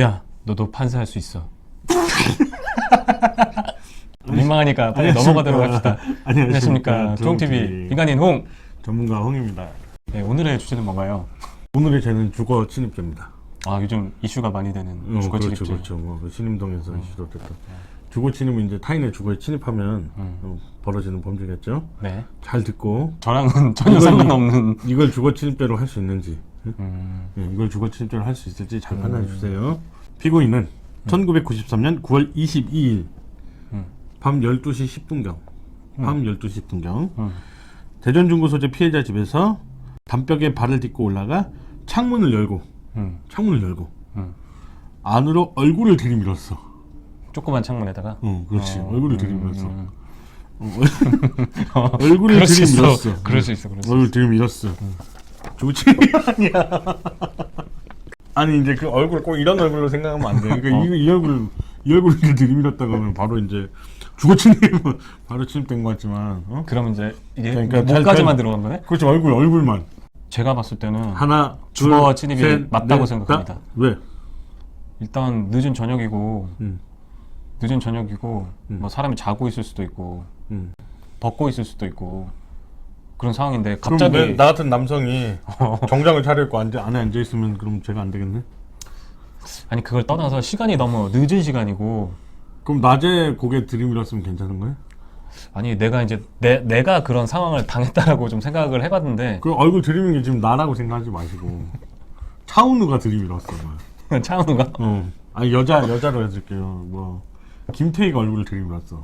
야, 너도 판사할 수 있어. 민망하니까 빨리 넘어가도록 합시다. 안녕하십니까. 조홍TV 민간인 홍. 전문가 홍입니다. 네, 오늘의 주제는 뭔가요? 오늘의 제는 주거 침입죄입니다. 아, 요즘 이슈가 많이 되는 어, 주거 그렇죠, 침입죄. 그렇죠. 뭐, 그 신림동에서 시도됐던 주거 침입은 이제 타인의 주거에 침입하면 음. 어, 벌어지는 범죄겠죠. 네. 잘 듣고 저랑은 전혀 상관없는. 이걸 주거 침입죄로 할 수 있는지, 음, 예, 이걸 주거 침입죄로 할 수 있을지 잘 판단해 주세요. 피고인은 1993년 9월 22일 음. 밤 12시 10분경, 밤 12시 10분경 음. 대전 중구 소재 피해자 집에서 담벽에 발을 딛고 올라가 창문을 열고 음, 창문을 열고 음. 안으로 얼굴을 들이밀었어. 조그만 창문에다가. 어, 그렇지. 어, 얼굴을 음, 들이밀었어. 음. 어, 얼굴을 그럴 수 있어. 들이밀었어. 그럴 수 있어. 그럴 수 있어. 얼굴 들이밀었어. 좋지 아니야. 아니 이제 그 얼굴 꼭 이런 얼굴로 생각하면 안 돼. 그러니까 어. 이, 이 얼굴 이 얼굴을 이렇게 들이밀었다가 하면 바로 이제 주거 침입 바로 침입된 것 같지만. 어? 그럼 이제 이게 그러니까 잘- 목까지만 잘- 들어간 거네? 그렇지 얼굴 얼굴만 제가 봤을 때는 하나 주거 둘, 침입이 셋, 맞다고 넷, 생각합니다. 다- 왜? 일단 늦은 저녁이고 음, 늦은 저녁이고 음. 뭐 사람이 자고 있을 수도 있고 음. 벗고 있을 수도 있고 그런 상황인데 그럼 갑자기 내- 나 같은 남성이 정장을 차려입고 앉아, 안에 앉아 있으면 그럼 제가 안 되겠네. 아니 그걸 떠나서 시간이 너무 늦은 시간이고 그럼 낮에 고개 들이밀었으면 괜찮은 거예요? 아니 내가 이제 내, 내가 그런 상황을 당했다라고 좀 생각을 해봤는데 그 얼굴 들이민 게 지금 나라고 생각하지 마시고 차은우가 들이밀었어. 뭐. 차은우가 어. 아니 여자 여자로 해줄게요. 뭐 김태희가 얼굴을 들이밀었어.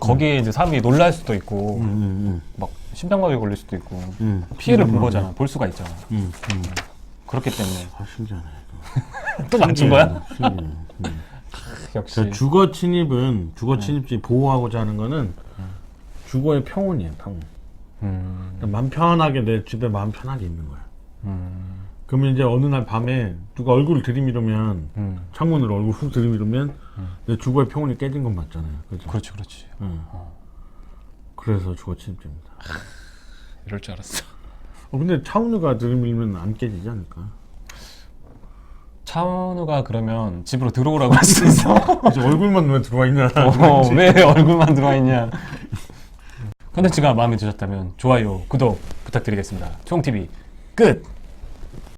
거기에 이제 사람이 놀랄 수도 있고 응, 응, 막 심장마비 걸릴 수도 있고 응. 응. 피해를 본 음, 거잖아 볼 수가 있잖아 응, 응. 그렇기 때문에 아 신기하네. 또 맞춘 거야? 신기해. 응. 역시 자, 주거 침입은 주거 침입지 보호하고자 하는 거는 주거의 평온이에요. 평온. 음, 그러니까 마음 편하게 내 집에 마음 편하게 있는 거야. 음, 그러면 이제 어느 날 밤에 누가 얼굴을 들이밀으면 음. 창문으로 얼굴 훅 들이밀으면 내 주거의 평온이 깨진 건 맞잖아요. 그죠? 그렇지 그렇지 응. 그래서 주거 침입죄입니다. 이럴 줄 알았어 어, 근데 차은우가 들이밀면 안 깨지지 않을까? 차은우가 그러면 집으로 들어오라고 할 수도 있어 이제 얼굴만 왜 들어와 있냐? 어, 왜 얼굴만 들어와 있냐. 컨텐츠가 마음에 드셨다면 좋아요, 구독 부탁드리겠습니다. 총TV 끝!